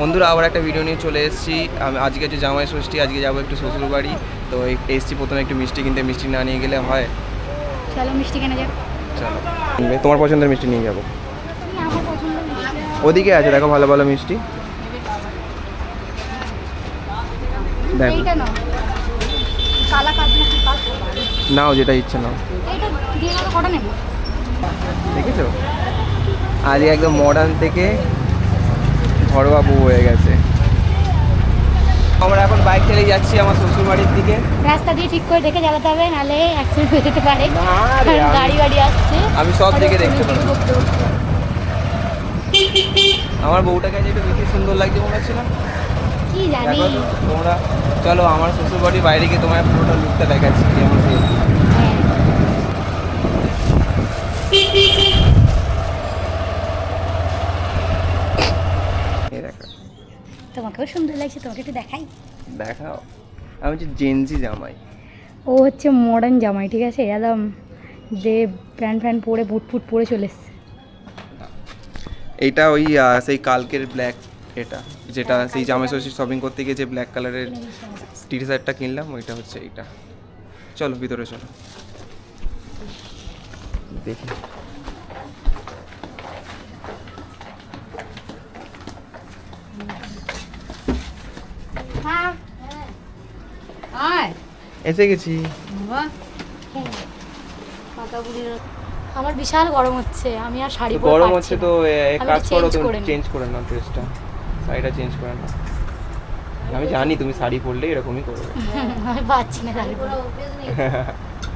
বন্ধুরা আবার একটা ভিডিও নিয়ে চলে এসেছি। আমি আজকে হচ্ছে জামাই ষষ্ঠী আজকে যাব একটু শ্বশুর বাড়ি তো এসেছি প্রথমে একটু মিষ্টি কিনতে। মিষ্টি না নিয়ে গেলে হয়? চলো মিষ্টি কেনা যাক। চলো। তোমার পছন্দের মিষ্টি নিয়ে যাব। ওদিকে আছে দেখো ভালো ভালো মিষ্টি। দেখো। নাও। যেটা ইচ্ছে নাও। দেখেছ? আজ একদম মডার্ন থেকে ঘরোয়া বউ হয়ে গেছে। আমরা এখন বাইক চালিয়ে যাচ্ছি আমার শ্বশুর বাড়ির দিকে। রাস্তা দিয়ে ঠিক করে দেখে চালাতে হবে নাহলে অ্যাক্সিডেন্ট হয়ে যেতে পারে। গাড়ি বাড়ি আসছে। আমি সব দিকে দেখতে পাবো। আমার বউটাকে আজ একটু বেশি সুন্দর লাগছে মনে হচ্ছে না? কি জানি। তোমরা চলো আমার শ্বশুর বাড়ির বাইরে গিয়ে তোমার পুরোটা লুকটা দেখাচ্ছি কেমন কি হ্যাঁ। এই দেখো তোমাকেও সুন্দর লাগছে তোমাকে একটু দেখাই। দেখাও। আমি হচ্ছে জেনজি জামাই। ও হচ্ছে মডার্ন জামাই ঠিক আছে? একদম যে প্যান্ট ফ্যান্ট পরে বুট ফুট পরে চলে এসছে। এইটা ওই সেই কালকের ব্ল্যাক এটা যেটা সেই জামাই ষষ্ঠী শপিং করতে গিয়ে যে ব্ল্যাক কালারের টি শার্টটা কিনলাম ওইটা হচ্ছে এইটা। চলো ভিতরে চলো। দেখি। এসে গেছি। আমার বিশাল গরম হচ্ছে আমি আর শাড়ি তো পরে গরম হচ্ছে তো এক কাজ করো তুমি চেঞ্জ করে নাও ড্রেসটা শাড়িটা চেঞ্জ করে নাও। আমি জানি তুমি শাড়ি পরলে এরকমই করবে। আমি পাচ্ছি না শাড়ি পরে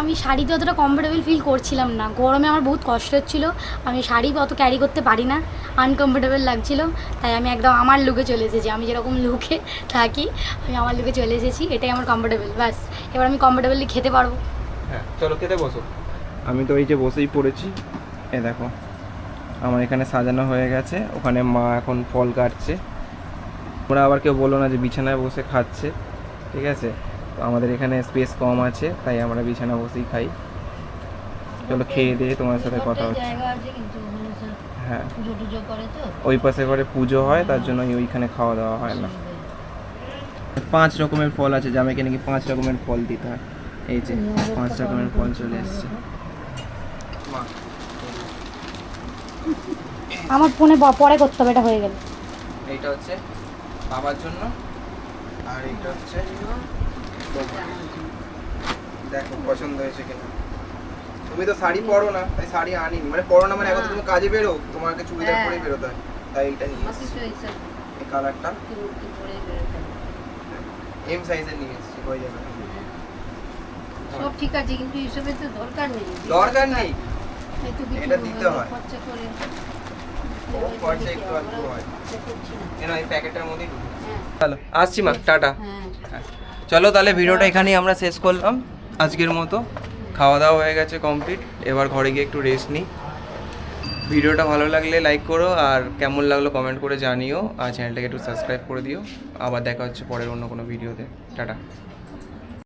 আমি শাড়িতে অতটা কমফোর্টেবল ফিল করছিলাম না। গরমে আমার বহুত কষ্ট হচ্ছিল। আমি শাড়ি অত ক্যারি করতে পারি না। আনকমফোর্টেবল লাগছিল। তাই আমি একদম আমার লুকে চলে এসেছি। আমি যেরকম লুকে থাকি আমি আমার লুকে চলে এসেছি। এটাই আমার কমফোর্টেবল ব্যাস। এবার আমি কমফোর্টেবলি খেতে পারব। হ্যাঁ চলো খেতে বসো। আমি তো এই যে বসেই পড়েছি। এ দেখো আমার এখানে সাজানো হয়ে গেছে। ওখানে মা এখন ফল কাটছে। ওরা আবার কেউ বলল না যে বিছানায় বসে খাচ্ছে। ঠিক আছে? তো আমাদের এখানে স্পেস কম আছে তাই আমরা বিছানা বসেই খাই। চলো খেয়ে দিয়ে তোমার সাথে কথা হচ্ছে। হ্যাঁ। ওই পাশে করে পুজো হয় তার জন্য ওইখানে খাওয়া দাওয়া হয় না। পাঁচ রকমের ফল আছে জামাইকে নাকি পাঁচ রকমের ফল দিতে হয়। এই যে পাঁচ রকমের ফল চলে এসছে। আমার ফোনে পরে করতে হবে এটা হয়ে গেল। এইটা হচ্ছে বাবার জন্য আর এইটা হচ্ছে। দেখো পছন্দ হয়েছে কিনা। তুমি তো শাড়ি পরো না তাই শাড়ি আনিনি। মানে পরো না মানে এখন তো তুমি কাজে বেরো তোমাকে চুড়িদার পরে বেরোতে হয়। তাই এইটা নিয়ে এসেছি। এই কালারটা? এম সাইজের নিয়ে এসেছি হয়ে যাবে। সব ঠিক আছে কিন্তু এসবের তো দরকার নেই। দরকার নেই। এটা দিতে হয়। খরচা করে। খরচা একটু আধটু হয়। কেন এই প্যাকেটের মধ্যেই হ্যাঁ। চলো আসছি মা টাটা। হ্যাঁ। চলো তাহলে ভিডিওটা এখানেই আমরা শেষ করলাম। আজকের মতো। খাওয়া দাওয়া হয়ে গেছে কমপ্লিট এবার ঘরে গিয়ে একটু রেস্ট নিই। ভিডিওটা ভালো লাগলে লাইক করো আর কেমন লাগল কমেন্ট করে জানিও। আর চ্যানেলটাকে একটু সাবস্ক্রাইব করে দিও। আবার দেখা হচ্ছে পরের অন্য কোনো ভিডিওতে টাটা।